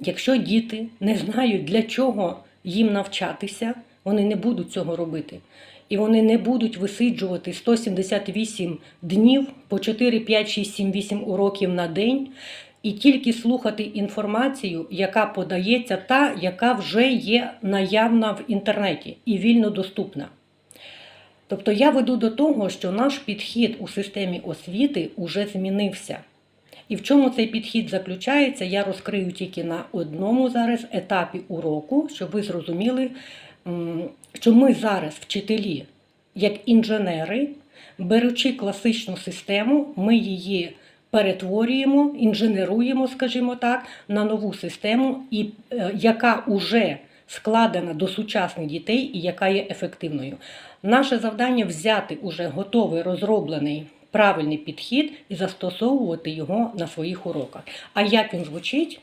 Якщо діти не знають, для чого їм навчатися, вони не будуть цього робити. І вони не будуть висиджувати 178 днів по 4, 5, 6, 7, 8 уроків на день і тільки слухати інформацію, яка подається, та, яка вже є наявна в інтернеті і вільно доступна. Тобто я веду до того, що наш підхід у системі освіти уже змінився. І в чому цей підхід заключається, я розкрию тільки на одному зараз етапі уроку, щоб ви зрозуміли, що ми зараз, вчителі, як інженери, беручи класичну систему, ми її перетворюємо, інженеруємо, скажімо так, на нову систему, і, е, яка уже складена до сучасних дітей і яка є ефективною. Наше завдання взяти уже готовий розроблений правильний підхід і застосовувати його на своїх уроках. А як він звучить?